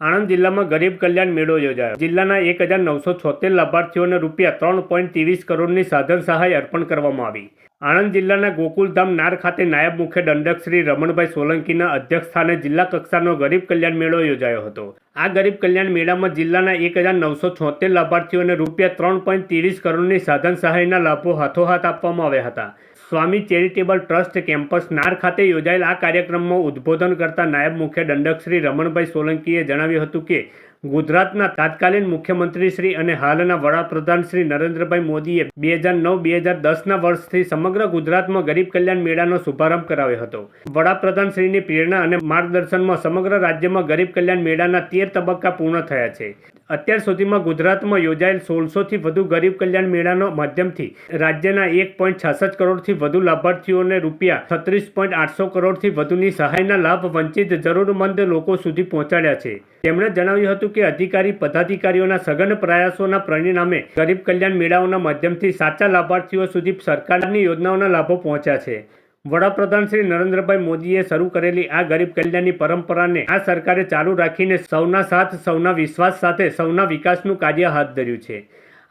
આણંદ જિલ્લામાં ગરીબ કલ્યાણ મેળો યોજાયો. જિલ્લાના એક હજાર નવસો છોતેર લાભાર્થીઓને રૂપિયા ત્રણ પોઈન્ટ ત્રેવીસ કરોડની સાધન સહાય અર્પણ કરવામાં આવી. આણંદ જિલ્લાના ગોકુલધામ નાર ખાતે નાયબ મુખ્ય દંડક શ્રી રમણભાઈ સોલંકીના અધ્યક્ષસ્થાને જિલ્લા કક્ષાનો ગરીબ કલ્યાણ મેળો યોજાયો હતો. આ ગરીબ કલ્યાણ મેળામાં જિલ્લાના એક હજાર નવસો છોતેર લાભાર્થીઓને રૂપિયા ત્રણ પોઈન્ટ ત્રીસ કરોડની સાધન સહાયના લાભો હાથોહાથ આપવામાં આવ્યા હતા. સ્વામી ચેરિટેબલ ટ્રસ્ટ કેમ્પસ નાર ખાતે યોજાયેલ આ કાર્યક્રમમાં ઉદ્બોધન કરતા નાયબ મુખ્ય દંડક શ્રી રમણભાઈ સોલંકીએ જણાવ્યું હતું કે ગુજરાતના તાત્કાલીન મુખ્યમંત્રી શ્રી અને હાલના વડાપ્રધાન શ્રી નરેન્દ્રભાઈ મોદીએ બે હજાર નવ, બે હજાર દસના વર્ષથી સમગ્ર ગુજરાતમાં ગરીબ કલ્યાણ મેળાનો શુભારંભ કરાવ્યો હતો. વડાપ્રધાન શ્રીની પ્રેરણા અને માર્ગદર્શનમાં સમગ્ર રાજ્યમાં ગરીબ કલ્યાણ મેળાના તેર તબક્કા પૂર્ણ થયા છે. અત્યાર સુધીમાં ગુજરાતમાં યોજાયેલ સોળસોથી વધુ ગરીબ કલ્યાણ મેળાનો માધ્યમથી રાજ્યના એક પોઈન્ટ છાસઠ કરોડથી વધુ લાભાર્થીઓને રૂપિયા છત્રીસ પોઈન્ટ આઠસો કરોડથી વધુની સહાયના લાભ વંચિત જરૂરમંદ લોકો સુધી પહોંચાડ્યા છે. તેમણે જણાવ્યું હતું કે અધિકારી, પદાધિકારીઓના સઘન પ્રયાસોના પરિણામે ગરીબ કલ્યાણ મેળાઓના માધ્યમથી સાચા લાભાર્થીઓ સુધી સરકારની યોજનાઓના લાભો પહોંચ્યા છે. વડાપ્રધાન શ્રી નરેન્દ્રભાઈ મોદીએ શરૂ કરેલી આ ગરીબ કલ્યાણની પરંપરાને આ સરકારે ચાલુ રાખીને સૌના સાથ, સૌના વિશ્વાસ સાથે સૌના વિકાસનું કાર્ય હાથ ધર્યું છે.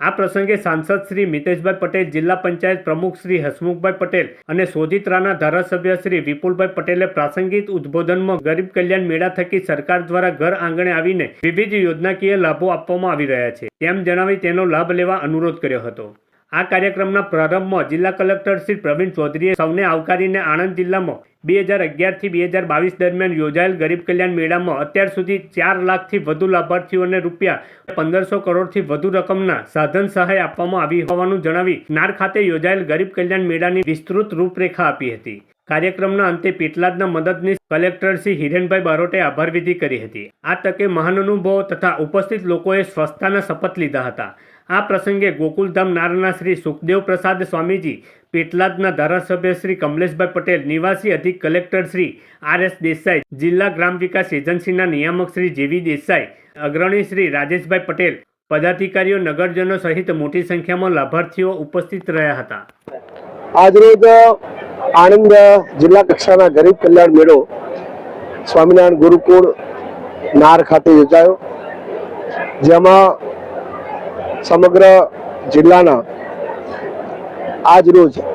આ પ્રસંગે સાંસદ શ્રી મિતેશભાઈ પટેલ, જિલ્લા પંચાયત પ્રમુખ શ્રી હસમુખભાઈ પટેલ અને સોજિત્રાના ધારાસભ્ય શ્રી વિપુલભાઈ પટેલે પ્રાસંગિક ઉદ્બોધનમાં ગરીબ કલ્યાણ મેળા થકી સરકાર દ્વારા ઘર આંગણે આવીને વિવિધ યોજનાકીય લાભો આપવામાં આવી રહ્યા છે. તેમ જણાવી તેનો લાભ લેવા અનુરોધ કર્યો હતો. આ કાર્યક્રમના પ્રારંભમાં જિલ્લા કલેક્ટર શ્રી પ્રવીણ ચૌધરીએ સૌને આવકારીને આણંદ જિલ્લામાં બે હજાર અગિયારથી બે હજાર બાવીસ દરમિયાન યોજાયેલ ગરીબ કલ્યાણ મેળામાં અત્યાર સુધી ચાર લાખથી વધુ લાભાર્થીઓને રૂપિયા પંદરસો કરોડથી વધુ રકમના સાધન સહાય આપવામાં આવી હોવાનું જણાવી નાર ખાતે યોજાયેલ ગરીબ કલ્યાણ મેળાની વિસ્તૃત રૂપરેખા આપી હતી. કાર્યક્રમના અંતે પેટલાદના મદદનીશ કલેક્ટર શ્રી હિરેનભાઈ બારોટે આભાર વિધિ કરી હતી. આ તકે મહાનુભાવો તથા ઉપસ્થિત લોકોએ સ્વચ્છતાના શપથ લીધા હતા. આ પ્રસંગે ગોકુલધામ નારના શ્રી સુખદેવ પ્રસાદ સ્વામીજી, પેટલાદના ધારાસભ્ય શ્રી કમલેશભાઈ પટેલ, નિવાસી અધિક collector Shri R S Desai, જિલ્લા ગ્રામ વિકાસ એજન્સીના નિયામક શ્રી જેવી દેસાઈ, અગ્રણી શ્રી રાજેશભાઈ પટેલ, પદાધિકારીઓ, નગરજનો સહિત મોટી સંખ્યામાં લાભાર્થીઓ ઉપસ્થિત રહ્યા હતા. આજરોજ આણંદ જિલ્લા કક્ષાના ગરીબ કલ્યાણ મેળો સ્વામિનારાયણ ગુરુકુળ નાર ખાતે યોજાયો. જેમાં સમગ્ર જિલ્લાના આજ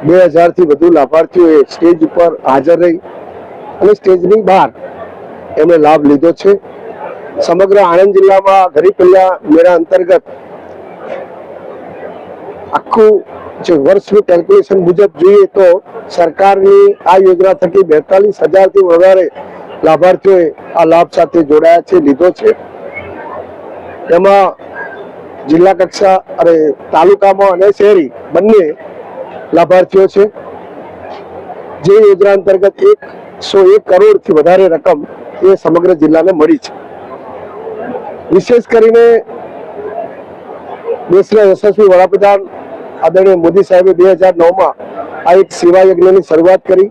બે હજારથી વધુ લાભાર્થીઓએ સ્ટેજ ઉપર હાજર રહી અને સ્ટેજની બહાર એમણે લાભ લીધો છે. સમગ્ર આણંદ જિલ્લામાં ગરીબ કલ્યાણ મેળા અંતર્ગત આખું જે વર્ષનું કેલ્ક્યુલેશન મુજબ જોઈએ તો સરકારની આ યોજના થકી બેતાલીસ હજારથી વધારે લાભાર્થીઓએ આ લાભ સાથે જોડાયા છે, લીધો છે. એમાં જિલ્લા કક્ષા અને તાલુકામાં અને શહેરી બંને લાભાર્થીઓ છે. જે યોજના અંતર્ગત એકસો એક કરોડથી વધારે રકમ એ સમગ્ર જિલ્લાને મળી છે. વિશેષ કરીને દેશના યશસ્વી વડાપ્રધાન આદરણીય મોદી સાહેબે બે હજાર નવમાં આ એક સેવા યજ્ઞની શરૂઆત કરી.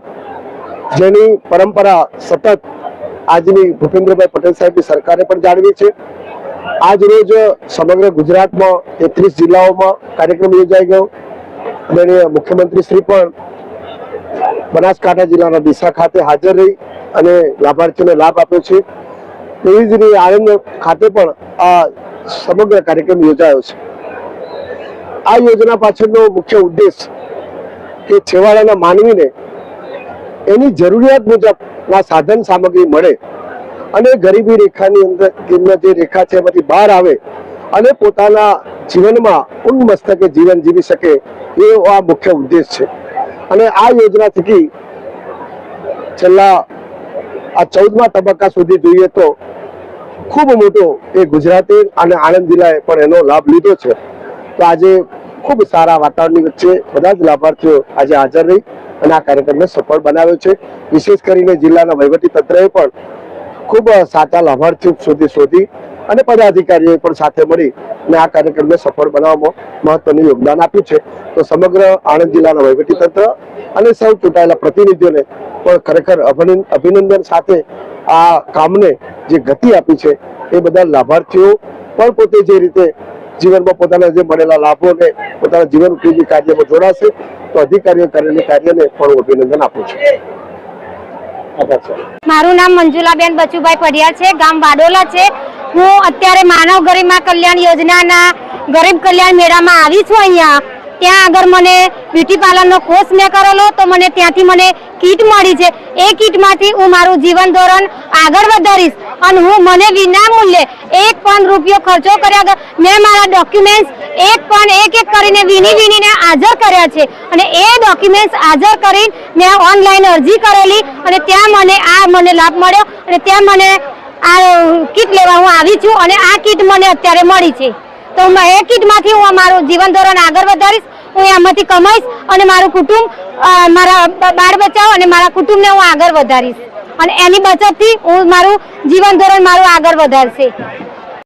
જેની પરંપરા સતત આજની ભૂપેન્દ્રભાઈ પટેલ સાહેબની સરકારે પણ જાળવી છે. આજ સમગ્ર ગુજરાતમાં એકત્રીસ જિલ્લાઓમાં કાર્યક્રમ યોજાઈ ગયો. આદરણીય મુખ્યમંત્રી પણ બનાસકાંઠા જિલ્લાના ડીસા ખાતે હાજર રહી અને લાભાર્થીઓને લાભ આપ્યો છે. તેવી જ રીતે આણંદ ખાતે પણ આ સમગ્ર કાર્યક્રમ યોજાયો છે. આ યોજના પાછળનો મુખ્ય ઉદ્દેશ કે છેવાડાના માનવીને એની જરૂરિયાત મુજબના સાધન સામગ્રી મળે અને ગરીબી રેખાની અંદર જે રેખા છે એમાંથી બહાર આવે અને પોતાના જીવનમાં ઉન્મસ્તકે જીવન જીવી શકે એવો આ મુખ્ય ઉદ્દેશ છે. અને આ યોજના થકી છેલ્લા આ ચૌદમા તબક્કા સુધી જોઈએ તો ખૂબ મોટો એ ગુજરાતી અને આણંદ જિલ્લાએ પણ એનો લાભ લીધો છે. તો આજે ખૂબ સારા વાતાવરણની વચ્ચે બધા જ લાભાર્થીઓ આજે હાજર રહી અને આ કાર્યક્રમને સફળ બનાવ્યો છે. વિશેષ કરીને જિલ્લાના વહીવટી તંત્રએ પણ ખૂબ સાચા લાભાર્થીઓ સુધી શોધી અને પદાધિકારીઓ પણ સાથે મળી અને આ કાર્યક્રમને સફળ બનાવવામાં મહત્વનું યોગદાન આપ્યું છે. તો સમગ્ર આણંદ જિલ્લાના વહીવટીતંત્ર અને સૌ ચૂંટાયેલા પ્રતિનિધિઓને પણ ખરેખર અભિનંદન સાથે આ કામને જે ગતિ આપી છે એ બધા લાભાર્થીઓ પણ પોતે જે રીતે જીવનમાં પોતાના જે મળેલા લાભોને પોતાના જીવન ઉપયોગી કાર્યમાં જોડાશે, તો અધિકારીઓ કરેલી કાર્યને પણ અભિનંદન આપું છું. મારું નામ મંજુલાબેન બચુભાઈ પડિયાર છે, ગામ વાડોલા છે. હું અત્યારે માનવ ગરિમા કલ્યાણ યોજનાના ગરીબ કલ્યાણ મેળામાં આવી છું અહીંયા. ત્યાં આગળ મને બ્યુટી પાર્લરનો કોર્સ મેં કરેલો, તો મને ત્યાંથી મને કીટ મળી છે. એ કીટમાંથી હું મારું જીવન ધોરણ આગળ વધારીશ. અને હું મને વિના મૂલ્યે એક પણ રૂપિયો ખર્ચો કર્યા મેં મારા ડોક્યુમેન્ટ્સ એક પણ એક એક કરીને વીણી વીણીને હાજર કર્યા છે. અને એ ડોક્યુમેન્ટ્સ હાજર કરીને મેં ઓનલાઈન અરજી કરેલી અને ત્યાં મને આ મને લાભ મળ્યો અને ત્યાં મને આ કીટ લેવા હું આવી છું અને આ કીટ મને અત્યારે મળી છે. તો એ કીટમાંથી હું મારું જીવન ધોરણ આગળ વધારીશ. હું એમાંથી કમાઈશ અને મારું કુટુંબ મારા બાળ બચાવ અને મારા કુટુંબને હું આગળ વધારીશ. અને એની બચતથી હું મારું જીવન ધોરણ મારું આગળ વધારશે.